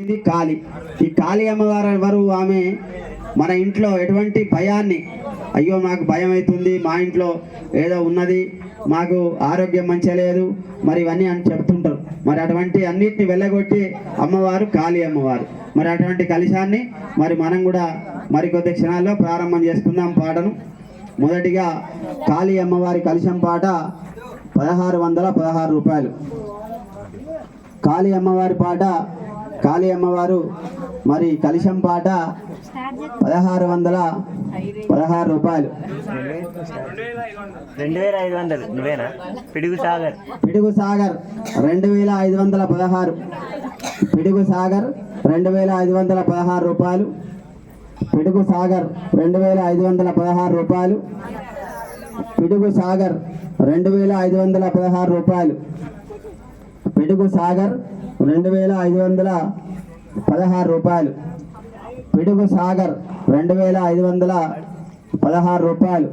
ఇది కాళీ ఈ కాళీ అమ్మవారు ఎవరు? ఆమె మన ఇంట్లో ఎటువంటి భయాన్ని అయ్యో మాకు భయం అవుతుంది మా ఇంట్లో ఏదో ఉన్నది మాకు ఆరోగ్యం మంచిగా లేదు మరి ఇవన్నీ అని చెప్తుంటారు. మరి అటువంటి అన్నిటిని వెళ్ళగొట్టి అమ్మవారు కాళీ అమ్మవారు. మరి అటువంటి కలశాన్ని మరి మనం కూడా మరి కొద్ది క్షణాల్లో ప్రారంభం చేసుకుందాం పాటను. మొదటిగా కాళీ అమ్మవారి కలశం పాట పదహారు వందల పదహారు రూపాయలు. కాళీ అమ్మవారి పాట కాళీ అమ్మవారు మరి కలశం పాట పదహారు వందల పదహారు రూపాయలు. రెండు వేల ఐదు వందలు. నువ్వేనా? పిడుగు సాగర్. పిడుగు సాగర్ రెండు వేల ఐదు వందల పదహారు. పిడుగు సాగర్ రెండు వేల ఐదు వందల పదహారు రూపాయలు. పిడుగు సాగర్ రెండు వేల ఐదు వందల పదహారు రూపాయలు. పిడుగు సాగర్ రెండు వేల ఐదు వందల పదహారు రూపాయలు. పిడుగు సాగర్ రెండు వేల ఐదు వందల పదహారు రూపాయలు. పిడుగు సాగర్ రెండు వేల ఐదు వందల పదహారు రూపాయలు.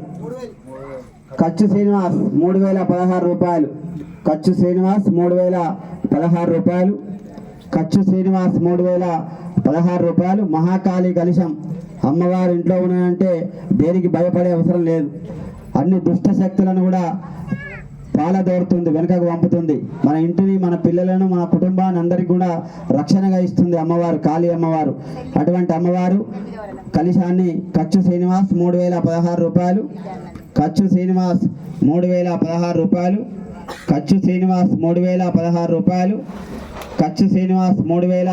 ఖర్చు శ్రీనివాస్ మూడు వేల పదహారు రూపాయలు. ఖర్చు శ్రీనివాస్ మూడు వేల పదహారు రూపాయలు. ఖర్చు శ్రీనివాస్ మూడు వేల పదహారు రూపాయలు. మహాకాళి కలుషం అమ్మవారు ఇంట్లో ఉన్నాయంటే దేనికి భయపడే అవసరం లేదు. అన్ని దుష్ట శక్తులను కూడా పాలదోరుతుంది వెనుకకు పంపుతుంది మన ఇంటిని మన పిల్లలను మన కుటుంబాన్ని అందరికి కూడా రక్షణగా ఇస్తుంది అమ్మవారు కాళీ అమ్మవారు. అటువంటి అమ్మవారు కలిశాన్ని ఖర్చు శ్రీనివాస్ మూడు వేల పదహారు రూపాయలు ఖర్చు శ్రీనివాస్ మూడు వేల పదహారు రూపాయలు ఖర్చు శ్రీనివాస్ మూడు వేల పదహారు రూపాయలు ఖర్చు శ్రీనివాస్ మూడు వేల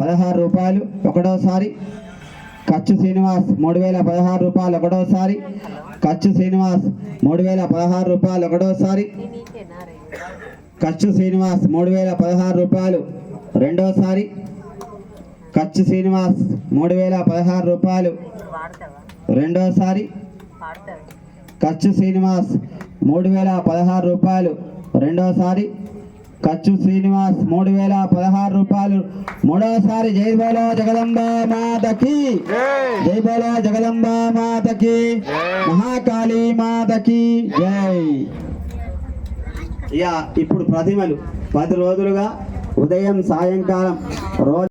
పదహారు రూపాయలు. ఒకటోసారి కచ్చు శ్రీనివాస్ మూడు వేల పదహారు రూపాయలు ఒకటోసారి. కచ్చు శ్రీనివాస్ మూడు వేల పదహారు రూపాయలు ఒకటోసారి. కచ్చు శ్రీనివాస్ మూడు వేల పదహారు రూపాయలు రెండోసారి. కచ్చు శ్రీనివాస్ మూడు వేల పదహారు రూపాయలు రెండోసారి. కచ్చు శ్రీనివాస్ మూడు వేల పదహారు రూపాయలు రెండోసారి. ఖర్చు శ్రీనివాస్ మూడు వేల పదహారు రూపాయలు. మూడోసారి జై బోలో జగదంబ మాతకి. జై. బోలో జగదంబ మాతకి. మహాకాళీ మాతకి. జై. ఇక ఇప్పుడు ప్రతిమలు. పది రోజులుగా ఉదయం సాయంకాలం రోజు